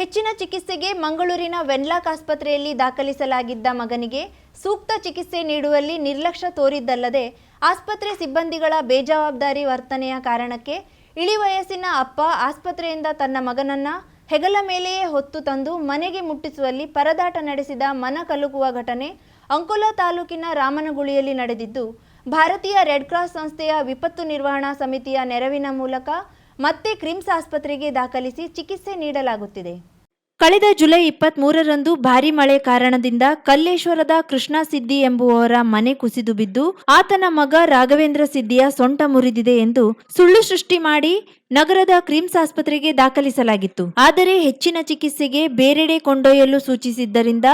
ಹೆಚ್ಚಿನ ಚಿಕಿತ್ಸೆಗೆ ಮಂಗಳೂರಿನ ವೆನ್ಲಾಕ್ ಆಸ್ಪತ್ರೆಯಲ್ಲಿ ದಾಖಲಿಸಲಾಗಿದ್ದ ಮಗನಿಗೆ ಸೂಕ್ತ ಚಿಕಿತ್ಸೆ ನೀಡುವಲ್ಲಿ ನಿರ್ಲಕ್ಷ್ಯ ತೋರಿದ್ದಲ್ಲದೆ ಆಸ್ಪತ್ರೆ ಸಿಬ್ಬಂದಿಗಳ ಬೇಜವಾಬ್ದಾರಿ ವರ್ತನೆಯ ಕಾರಣಕ್ಕೆ ಇಳಿ ವಯಸ್ಸಿನ ಅಪ್ಪ ಆಸ್ಪತ್ರೆಯಿಂದ ತನ್ನ ಮಗನನ್ನ ಹೆಗಲ ಮೇಲೆಯೇ ಹೊತ್ತು ತಂದು ಮನೆಗೆ ಮುಟ್ಟಿಸುವಲ್ಲಿ ಪರದಾಟ ನಡೆಸಿದ ಮನ ಕಲುಕುವ ಘಟನೆ ಅಂಕೋಲಾ ತಾಲೂಕಿನ ರಾಮನಗುಳಿಯಲ್ಲಿ ನಡೆದಿದ್ದು, ಭಾರತೀಯ ರೆಡ್ ಕ್ರಾಸ್ ಸಂಸ್ಥೆಯ ವಿಪತ್ತು ನಿರ್ವಹಣಾ ಸಮಿತಿಯ ನೆರವಿನ ಮೂಲಕ ಮತ್ತೆ ಕ್ರಿಮ್ಸ್ ಆಸ್ಪತ್ರೆಗೆ ದಾಖಲಿಸಿ ಚಿಕಿತ್ಸೆ ನೀಡಲಾಗುತ್ತಿದೆ. ಕಳೆದ ಜುಲೈ ಇಪ್ಪತ್ತ್ ಮೂರರಂದು ಭಾರಿ ಮಳೆ ಕಾರಣದಿಂದ ಕಲ್ಲೇಶ್ವರದ ಕೃಷ್ಣ ಸಿದ್ದಿ ಎಂಬುವವರ ಮನೆ ಕುಸಿದು ಬಿದ್ದು, ಆತನ ಮಗ ರಾಘವೇಂದ್ರ ಸಿದ್ದಿಯ ಸೊಂಟ ಮುರಿದಿದೆ ಎಂದು ಸುಳ್ಳು ಸೃಷ್ಟಿ ಮಾಡಿ ನಗರದ ಕ್ರಿಮ್ಸ್ ಆಸ್ಪತ್ರೆಗೆ ದಾಖಲಿಸಲಾಗಿತ್ತು. ಆದರೆ ಹೆಚ್ಚಿನ ಚಿಕಿತ್ಸೆಗೆ ಬೇರೆಡೆ ಕೊಂಡೊಯ್ಯಲು ಸೂಚಿಸಿದ್ದರಿಂದ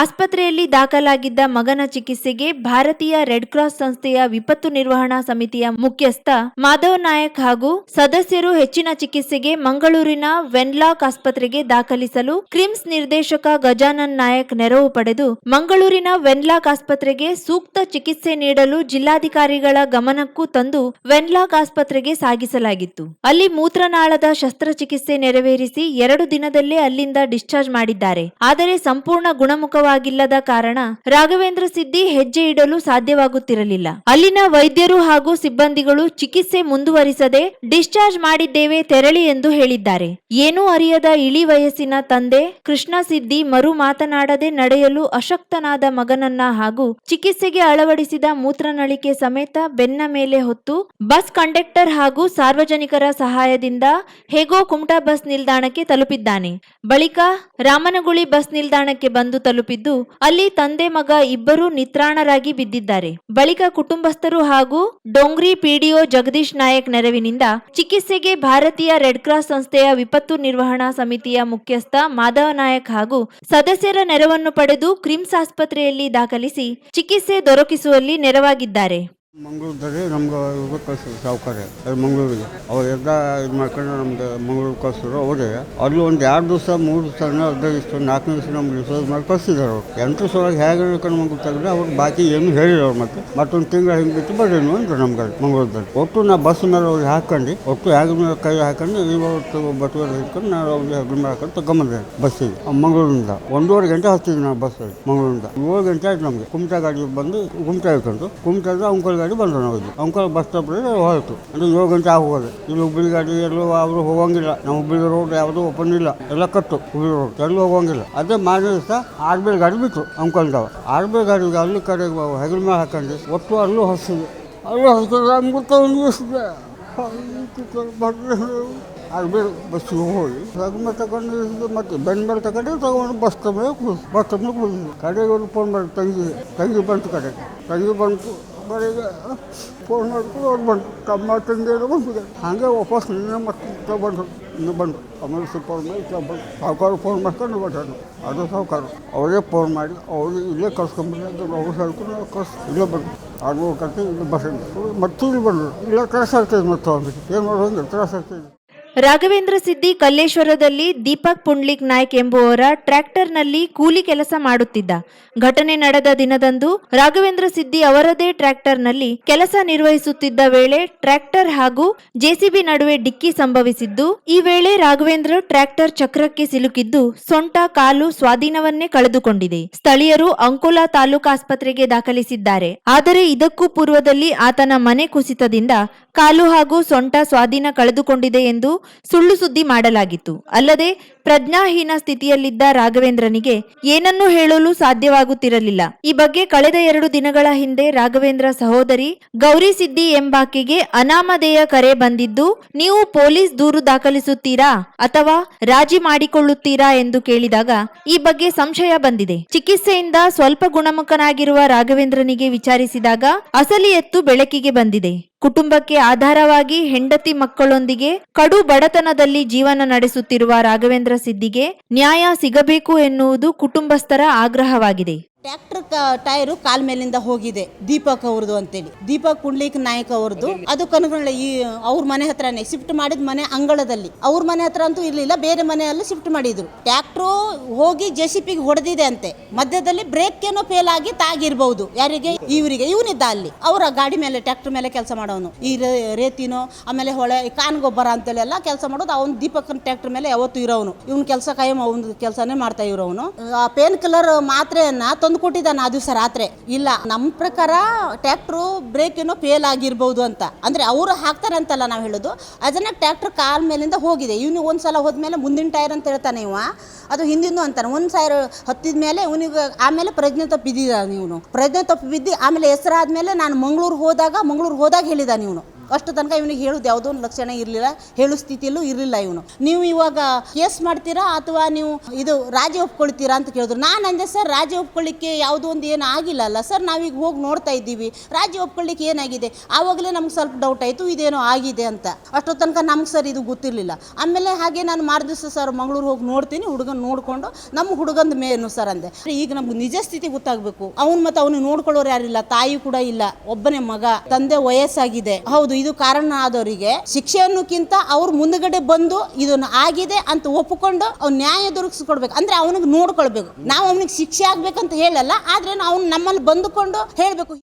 ಆಸ್ಪತ್ರೆಯಲ್ಲಿ ದಾಖಲಾಗಿದ್ದ ಮಗನ ಚಿಕಿತ್ಸೆಗೆ ಭಾರತೀಯ ರೆಡ್ ಕ್ರಾಸ್ ಸಂಸ್ಥೆಯ ವಿಪತ್ತು ನಿರ್ವಹಣಾ ಸಮಿತಿಯ ಮುಖ್ಯಸ್ಥ ಮಾಧವ್ ನಾಯಕ್ ಹಾಗೂ ಸದಸ್ಯರು ಹೆಚ್ಚಿನ ಚಿಕಿತ್ಸೆಗೆ ಮಂಗಳೂರಿನ ವೆನ್ಲಾಕ್ ಆಸ್ಪತ್ರೆಗೆ ದಾಖಲಿಸಲು ಕ್ರಿಮ್ಸ್ ನಿರ್ದೇಶಕ ಗಜಾನನ್ ನಾಯಕ್ ನೆರವು ಪಡೆದು ಮಂಗಳೂರಿನ ವೆನ್ಲಾಕ್ ಆಸ್ಪತ್ರೆಗೆ ಸೂಕ್ತ ಚಿಕಿತ್ಸೆ ನೀಡಲು ಜಿಲ್ಲಾಧಿಕಾರಿಗಳ ಗಮನಕ್ಕೂ ತಂದು ವೆನ್ಲಾಕ್ ಆಸ್ಪತ್ರೆಗೆ ಸಾಗಿಸಲಾಗಿತ್ತು. ಮೂತ್ರನಾಳದ ಶಸ್ತ್ರಚಿಕಿತ್ಸೆ ನೆರವೇರಿಸಿ ಎರಡು ದಿನದಲ್ಲೇ ಅಲ್ಲಿಂದ ಡಿಸ್ಚಾರ್ಜ್ ಮಾಡಿದ್ದಾರೆ. ಆದರೆ ಸಂಪೂರ್ಣ ಗುಣಮುಖವಾಗಿಲ್ಲದ ಕಾರಣ ರಾಘವೇಂದ್ರ ಸಿದ್ದಿ ಹೆಜ್ಜೆ ಇಡಲು ಸಾಧ್ಯವಾಗುತ್ತಿರಲಿಲ್ಲ. ಅಲ್ಲಿನ ವೈದ್ಯರು ಹಾಗೂ ಸಿಬ್ಬಂದಿಗಳು ಚಿಕಿತ್ಸೆ ಮುಂದುವರಿಸದೆ ಡಿಸ್ಚಾರ್ಜ್ ಮಾಡಿದ್ದೇವೆ ತೆರಳಿ ಎಂದು ಹೇಳಿದ್ದಾರೆ. ಏನೂ ಅರಿಯದ ಇಳಿ ವಯಸ್ಸಿನ ತಂದೆ ಕೃಷ್ಣ ಸಿದ್ದಿ ಮರು ಮಾತನಾಡದೆ ನಡೆಯಲು ಅಶಕ್ತನಾದ ಮಗನನ್ನ ಹಾಗೂ ಚಿಕಿತ್ಸೆಗೆ ಅಳವಡಿಸಿದ ಮೂತ್ರನಳಿಕೆ ಸಮೇತ ಬೆನ್ನ ಮೇಲೆ ಹೊತ್ತು ಬಸ್ ಕಂಡಕ್ಟರ್ ಹಾಗೂ ಸಾರ್ವಜನಿಕರ ಸಹಾಯದಿಂದ ಹೇಗೋ ಕುಮಟಾ ಬಸ್ ನಿಲ್ದಾಣಕ್ಕೆ ತಲುಪಿದ್ದಾನೆ. ಬಳಿಕ ರಾಮನಗುಳಿ ಬಸ್ ನಿಲ್ದಾಣಕ್ಕೆ ಬಂದು ತಲುಪಿದ್ದು ಅಲ್ಲಿ ತಂದೆ ಮಗ ಇಬ್ಬರೂ ನಿತ್ರಾಣರಾಗಿ ಬಿದ್ದಿದ್ದಾರೆ. ಬಳಿಕ ಕುಟುಂಬಸ್ಥರು ಹಾಗೂ ಡೋಂಗ್ರಿ ಪಿಡಿಒ ಜಗದೀಶ್ ನಾಯಕ್ ನೆರವಿನಿಂದ ಚಿಕಿತ್ಸೆಗೆ ಭಾರತೀಯ ರೆಡ್ ಕ್ರಾಸ್ ಸಂಸ್ಥೆಯ ವಿಪತ್ತು ನಿರ್ವಹಣಾ ಸಮಿತಿಯ ಮುಖ್ಯಸ್ಥ ಮಾಧವ ನಾಯಕ್ ಹಾಗೂ ಸದಸ್ಯರ ನೆರವನ್ನು ಪಡೆದು ಕ್ರಿಮ್ಸ್ ಆಸ್ಪತ್ರೆಯಲ್ಲಿ ದಾಖಲಿಸಿ ಚಿಕಿತ್ಸೆ ದೊರಕಿಸುವಲ್ಲಿ ನೆರವಾಗಿದ್ದಾರೆ. ಮಂಗಳೂರದಲ್ಲಿ ನಮ್ಗೆ ಇವ್ರಿಗೆ ಕಳಿಸಿದ್ರು ಸಾವುಕಾರ. ಮಂಗಳೂರಿಗೆ. ಅವ್ರು ಎಲ್ಲ ಇದು ಮಾಡ್ಕೊಂಡು ನಮ್ದು ಮಂಗಳೂರು ಕಳಿಸಿದ್ರು ಅವರೇ. ಅಲ್ಲಿ ಒಂದು ಎರಡು ದಿವಸ, ಮೂರು ದಿವಸ ಅರ್ಧ ದಿವಸ, ನಾಲ್ಕು ದಿವಸ ನಮ್ಗೆ ರಿಸರ್ಚ್ ಮಾಡಿ ಕಳಿಸಿದ್ದಾರೆ ಅವ್ರು. ಎಂಟು ಸಲ ಹೇಗೆ ಹೇಳ್ಕೊಂಡು ನಮ್ಗೆ ಗೊತ್ತಾಗಿಲ್ಲ ಅವ್ರು ಬಾಕಿ ಏನು ಹೇಳಿಲ್ಲ ಅವ್ರು ಮತ್ತೆ. ಮತ್ತೊಂದು ತಿಂಗಳು ಹಿಂಗೆ ಬಿಟ್ಟು ಬರ್ರೇನು ಅಂದ್ರು ನಮ್ಗೆ ಮಂಗಳೂರದಲ್ಲಿ ಒಟ್ಟು ನಾ ಬಸ್ ಮೇಲೆ ಅವ್ರಿಗೆ ಹಾಕೊಂಡು ಒಟ್ಟು ಹೇಗೆ ಮೇಲೆ ಕೈ ಹಾಕೊಂಡು ಇವತ್ತು ಬಟುವರೆ ಇಟ್ಕೊಂಡು ನಾನು ಅವ್ರಿಗೆ ಹೆಗ್ಲು ಮೇಲೆ ಹಾಕೊಂಡು ತಗೊಂಬಂದೆ ಬಸ್ಸಿಗೆ. ಮಂಗಳೂರಿಂದ. ಒಂದೂವರೆ ಗಂಟೆ ಹತ್ತಿದ್ವಿ ನಾವು ಬಸ್ಸಲ್ಲಿ, ಮಂಗಳೂರಿಂದ. ಏಳು ಗಂಟೆ ಆಯ್ತು ನಮಗೆ. ಕುಮಟಾ ಗಾಡಿ ಬಂದು, ಕುಮಟಾ ಇಟ್ಕೊಂಡು ಕುಮಟಾದ ಅಂಕಲ್ ಗಾಡಿ ಬಂದರು ನಾವು ಇಲ್ಲಿ. ಅಂಕಲ್ ಬಸ್ ಸ್ಟಾಪ್ ಹೊರತು ಅಂದರೆ ಏಳು ಗಂಟೆ ಆಗೋದು. ಇಲ್ಲಿ ಹುಬ್ಬಳ್ಳಿ ಗಾಡಿ ಎಲ್ಲೂ ಅವರು ಹೋಗೋಂಗಿಲ್ಲ. ನಮ್ಮ ಹುಬ್ಬಳ್ಳಿ ರೋಡ್ ಯಾವುದೂ ಓಪನ್ ಇಲ್ಲ. ಎಲ್ಲ ಕಟ್ಟು ಹುಬ್ಬಳ್ಳಿ ರೋಡ್ ಎಲ್ಲೂ ಹೋಗೋಂಗಿಲ್ಲ. ಅದೇ ಮಾರನೇ ದಿವಸ ಆರ್ಬೇಲ್ ಗಾಡಿ ಬಿಟ್ಟು ಅಂಕಲ್ದವ ಆರ್ಬೇಲ್ ಗಾಡಿಗೆ ಅಲ್ಲಿ ಕಡೆ ಹೆಗಲ ಮೇಲೆ ಹಾಕೊಂಡು ಒಟ್ಟು ಅಲ್ಲೂ ಹಸಿದೆ ಅಲ್ಲೂ ಹಸಿದ್ರೆ ನಮ್ಗೆ ತಗೊಂಡು ಆರ್ಬೇಲ್ ಬಸ್ಸಿಗೆ ಹೋಗಿ ಹೆಗಲ ತಗೊಂಡು ಮತ್ತೆ ಬೆನ್ನ ಮೇಲೆ ತಗೊಂಡು ತಗೊಂಡು ಬಸ್ ತಮ್ಮ ಬಸ್ ತಮ್ಮ ಕಡೆಗೆ ಫೋನ್ ಮಾಡಿ ತಂಗಿ. ತಂಗಿ ಬಂತು ಕಡೆಗೆ. ತಂಗಿ ಬಂತು. ಬರೀಗ ಫೋನ್ ಮಾಡ್ಕೊಂಡು ಅವ್ರು ಬಂದು ಕಮ್ಮಿ ತಂದೆಯರು ಬಂದಿದೆ ಹಾಗೆ ವಾಪಸ್ ನಿನ್ನೆ ಮತ್ತೆ ಬಂದರು. ಇನ್ನು ಬಂದು ಆಮೇಲೆ ಸ್ವಲ್ಪ ಮೇಲೆ ಬಂದು ಸಾವುಕಾರ ಫೋನ್ ಮಾಡ್ಕೊಂಡು ಬಂದರು. ಅದು ಸಾವುಕಾರ. ಅವರೇ ಫೋನ್ ಮಾಡಿ, ಅವರು ಇಲ್ಲೇ ಕರ್ಸ್ಕೊಂಡ್ಬಂದು ಅವ್ರು ಹೇಳ್ಕೊಂಡು ನಾವು ಕರ್ಸ್, ಇಲ್ಲೇ ಬಂದು ಆರ್ನೂರು ಕಟ್ಟಿ ಇಲ್ಲಿ ಬಸ್ ಮತ್ತೂ ಇಲ್ಲಿ ಬಂದರು. ಇಲ್ಲ, ತ್ರಾಸ ಆಗ್ತದೆ ಮತ್ತೆ ಅವ್ರಿಗೆ. ಏನು ಮಾಡೋದು ತ್ರಾಸ ಆಗ್ತದೆ ರಾಘವೇಂದ್ರ ಸಿದ್ದಿ ಕಲ್ಲೇಶ್ವರದಲ್ಲಿ ದೀಪಕ್ ಪುಂಡ್ಲಿಕ್ ನಾಯ್ಕ್ ಎಂಬುವರ ಟ್ರ್ಯಾಕ್ಟರ್ನಲ್ಲಿ ಕೂಲಿ ಕೆಲಸ ಮಾಡುತ್ತಿದ್ದ. ಘಟನೆ ನಡೆದ ದಿನದಂದು ರಾಘವೇಂದ್ರ ಸಿದ್ದಿ ಅವರದೇ ಟ್ರ್ಯಾಕ್ಟರ್ನಲ್ಲಿ ಕೆಲಸ ನಿರ್ವಹಿಸುತ್ತಿದ್ದ ವೇಳೆ ಟ್ರ್ಯಾಕ್ಟರ್ ಹಾಗೂ ಜೆಸಿಬಿ ನಡುವೆ ಡಿಕ್ಕಿ ಸಂಭವಿಸಿದ್ದು, ಈ ವೇಳೆ ರಾಘವೇಂದ್ರ ಟ್ರ್ಯಾಕ್ಟರ್ ಚಕ್ರಕ್ಕೆ ಸಿಲುಕಿದ್ದು ಸೊಂಟ, ಕಾಲು ಸ್ವಾಧೀನವನ್ನೇ ಕಳೆದುಕೊಂಡಿದೆ. ಸ್ಥಳೀಯರು ಅಂಕೋಲಾ ತಾಲೂಕು ಆಸ್ಪತ್ರೆಗೆ ದಾಖಲಿಸಿದ್ದಾರೆ. ಆದರೆ ಇದಕ್ಕೂ ಪೂರ್ವದಲ್ಲಿ ಆತನ ಮನೆ ಕುಸಿತದಿಂದ ಕಾಲು ಹಾಗೂ ಸೊಂಟ ಸ್ವಾಧೀನ ಕಳೆದುಕೊಂಡಿದೆ ಎಂದು ಸುಳ್ಳು ಸುದ್ದಿ ಮಾಡಲಾಗಿತ್ತು. ಅಲ್ಲದೆ ಪ್ರಜ್ಞಾಹೀನ ಸ್ಥಿತಿಯಲ್ಲಿದ್ದ ರಾಘವೇಂದ್ರನಿಗೆ ಏನನ್ನೂ ಹೇಳಲು ಸಾಧ್ಯವಾಗುತ್ತಿರಲಿಲ್ಲ. ಈ ಬಗ್ಗೆ ಕಳೆದ ಎರಡು ದಿನಗಳ ಹಿಂದೆ ರಾಘವೇಂದ್ರ ಸಹೋದರಿ ಗೌರಿ ಸಿದ್ದಿ ಎಂಬಾಕೆಗೆ ಅನಾಮಧೇಯ ಕರೆ ಬಂದಿದ್ದು, ನೀವು ಪೊಲೀಸ್ ದೂರು ದಾಖಲಿಸುತ್ತೀರಾ ಅಥವಾ ರಾಜಿ ಮಾಡಿಕೊಳ್ಳುತ್ತೀರಾ ಎಂದು ಕೇಳಿದಾಗ ಈ ಬಗ್ಗೆ ಸಂಶಯ ಬಂದಿದೆ. ಚಿಕಿತ್ಸೆಯಿಂದ ಸ್ವಲ್ಪ ಗುಣಮುಖನಾಗಿರುವ ರಾಘವೇಂದ್ರನಿಗೆ ವಿಚಾರಿಸಿದಾಗ ಅಸಲಿ ಎತ್ತು ಬೆಳಕಿಗೆ ಬಂದಿದೆ. ಕುಟುಂಬಕ್ಕೆ ಆಧಾರವಾಗಿ ಹೆಂಡತಿ ಮಕ್ಕಳೊಂದಿಗೆ ಕಡು ಬಡತನದಲ್ಲಿ ಜೀವನ ನಡೆಸುತ್ತಿರುವ ರಾಘವೇಂದ್ರ ಸಿದ್ದಿಗೆ ನ್ಯಾಯ ಸಿಗಬೇಕು ಎನ್ನುವುದು ಕುಟುಂಬಸ್ಥರ ಆಗ್ರಹವಾಗಿದೆ. ಟ್ರ್ಯಾಕ್ಟರ್ ಟೈರು ಕಾಲ್ ಮೇಲಿಂದ ಹೋಗಿದೆ, ದೀಪಕ್ ಅವ್ರದ್ದು ಅಂತೇಳಿ. ದೀಪಕ್ ಪುಂಡ್ಲಿಕ್ ನಾಯಕ್ ಅವ್ರದ್ದು ಅದು ಕನಗಳ್ಳಿ ಈ, ಅವ್ರ ಮನೆ ಹತ್ರನೇ, ಶಿಫ್ಟ್ ಮಾಡಿದ ಮನೆ ಅಂಗಳದಲ್ಲಿ. ಅವ್ರ ಮನೆ ಹತ್ರ ಅಂತೂ ಇರಲಿಲ್ಲ, ಬೇರೆ ಮನೆಯಲ್ಲಿ ಶಿಫ್ಟ್ ಮಾಡಿದ್ರು. ಟ್ರ್ಯಾಕ್ಟ್ರು ಹೋಗಿ ಜೆ ಸಿ ಪಿಗೆ ಹೊಡೆದಿದೆ ಅಂತೆ. ಮಧ್ಯದಲ್ಲಿ ಬ್ರೇಕ್ ಏನೋ ಫೇಲ್ ಆಗಿ ತಾಗಿರ್ಬಹುದು ಯಾರಿಗೆ? ಇವರಿಗೆ. ಇವನಿದ್ದ ಅಲ್ಲಿ. ಅವರ ಗಾಡಿ ಮೇಲೆ, ಟ್ರ್ಯಾಕ್ಟರ್ ಮೇಲೆ ಕೆಲಸ ಮಾಡೋನು. ಈ ರೇತಿನೋ, ಆಮೇಲೆ ಹೊಳೆ, ಕಾನ್ ಗೊಬ್ಬರ ಅಂತೇಳಿ ಎಲ್ಲ ಕೆಲಸ ಮಾಡೋದು, ಅವ್ನು ದೀಪಕ್ ಟ್ರ್ಯಾಕ್ಟರ್ ಮೇಲೆ ಯಾವತ್ತು ಇರೋನು ಇವ್ನ ಕೆಲಸ ಕಾಯಂ, ಅವನ ಕೆಲಸನೇ ಮಾಡ್ತಾ ಇರೋನು ಪೇನ್ ಕಿಲ್ಲರ್ ಮಾತ್ರೆಯನ್ನ ತಂದು ಕೊಟ್ಟಿದ್ದಾನೆ ಆ ದಿವಸ ರಾತ್ರಿ. ಇಲ್ಲ ನಮ್ಮ ಪ್ರಕಾರ ಟ್ರ್ಯಾಕ್ಟ್ರು ಬ್ರೇಕ್ ಏನೋ ಫೇಲ್ ಆಗಿರ್ಬೋದು ಅಂತ. ಅಂದರೆ ಅವರು ಹಾಕ್ತಾರೆ ಅಂತಲ್ಲ ನಾವು ಹೇಳೋದು. ಅದನ್ನ ಟ್ರ್ಯಾಕ್ಟ್ರ್ ಕಾಲ್ ಮೇಲಿಂದ ಹೋಗಿದೆ. ಇವನು ಒಂದ್ಸಲ ಹೋದ್ಮೇಲೆ ಮುಂದಿನ ಟೈರ್ ಅಂತ ಹೇಳ್ತಾನೆ ಇವ. ಅದು ಹಿಂದಿಂದು ಅಂತಾನೆ. ಒಂದು ಸಾವಿರ ಹತ್ತಿದ ಮೇಲೆ ಇವನಿಗೆ ಆಮೇಲೆ ಪ್ರಜ್ಞೆ ತಪ್ಪು ಬಿದ್ದಿದ್ದಾನೆ ಇವನು ಪ್ರಜ್ಞೆ ತಪ್ಪಿ ಬಿದ್ದು ಆಮೇಲೆ ಹೆಸರಾದ್ಮೇಲೆ ನಾನು ಮಂಗಳೂರು ಹೋದಾಗ ಮಂಗಳೂರು ಹೋದಾಗ ಹೇಳಿದ್ದಾನೆ ಇವನು. ಅಷ್ಟು ತನಕ ಇವನಿಗೆ ಹೇಳೋದು ಯಾವುದೋ ಒಂದು ಲಕ್ಷಣ ಇರಲಿಲ್ಲ, ಹೇಳೋ ಸ್ಥಿತಿಯಲ್ಲೂ ಇರಲಿಲ್ಲ ಇವನು. ನೀವು ಇವಾಗ ಕೇಸ್ ಮಾಡ್ತೀರಾ ಅಥವಾ ನೀವು ಇದು ರಾಜಿ ಒಪ್ಕೊಳ್ತೀರಾ ಅಂತ ಕೇಳಿದ್ರು. ನಾನು ಅಂದೆ, ಸರ್, ರಾಜಿ ಒಪ್ಕೊಳ್ಳಿಕ್ಕೆ ಯಾವುದೋ ಒಂದು ಏನು ಆಗಿಲ್ಲ ಅಲ್ಲ. ಸರ್, ನಾವೀಗ ಹೋಗಿ ನೋಡ್ತಾ ಇದ್ದೀವಿ. ರಾಜಿ ಒಪ್ಕೊಳ್ಳಿಕ್ಕೆ ಏನಾಗಿದೆ? ಆವಾಗಲೇ ನಮ್ಗೆ ಸ್ವಲ್ಪ ಡೌಟ್ ಆಯಿತು, ಇದೇನೋ ಆಗಿದೆ ಅಂತ. ಅಷ್ಟೋ ತನಕ ನಮ್ಗೆ ಸರ್ ಇದು ಗೊತ್ತಿರಲಿಲ್ಲ. ಆಮೇಲೆ ಹಾಗೆ ನಾನು ಮಾರು ದಿವಸ ಸರ್ ಮಂಗಳೂರು ಹೋಗಿ ನೋಡ್ತೀನಿ, ಹುಡುಗನ ನೋಡಿಕೊಂಡು ನಮ್ಮ ಹುಡುಗನ್ ಮೇನು ಸರ್ ಅಂದೆ. ಈಗ ನಮ್ಗೆ ನಿಜ ಸ್ಥಿತಿ ಗೊತ್ತಾಗಬೇಕು. ಅವ್ನು ಮತ್ತು ಅವನು ನೋಡ್ಕೊಳ್ಳೋರು ಯಾರಿಲ್ಲ, ತಾಯಿ ಕೂಡ ಇಲ್ಲ, ಒಬ್ಬನೇ ಮಗ, ತಂದೆ ವಯಸ್ಸಾಗಿದೆ. ಹೌದು ಇದು ಕಾರಣ ಆದವರಿಗೆ ಶಿಕ್ಷೆ ಅನ್ನೋಕ್ಕಿಂತ ಅವ್ರು ಮುಂದಗಡೆ ಬಂದು ಇದನ್ನು ಆಗಿದೆ ಅಂತ ಒಪ್ಪಿಕೊಂಡು ಅವ್ನು ನ್ಯಾಯ ದೊರಕಿಸ್ಕೊಡ್ಬೇಕು. ಅಂದ್ರೆ ಅವನಿಗೆ ನೋಡ್ಕೊಳ್ಬೇಕು. ನಾವು ಅವನಿಗೆ ಶಿಕ್ಷೆ ಆಗ್ಬೇಕಂತ ಹೇಳಲ್ಲ, ಆದ್ರೆ ಅವ್ನು ನಮ್ಮಲ್ಲಿ ಬಂದುಕೊಂಡು ಹೇಳಬೇಕು.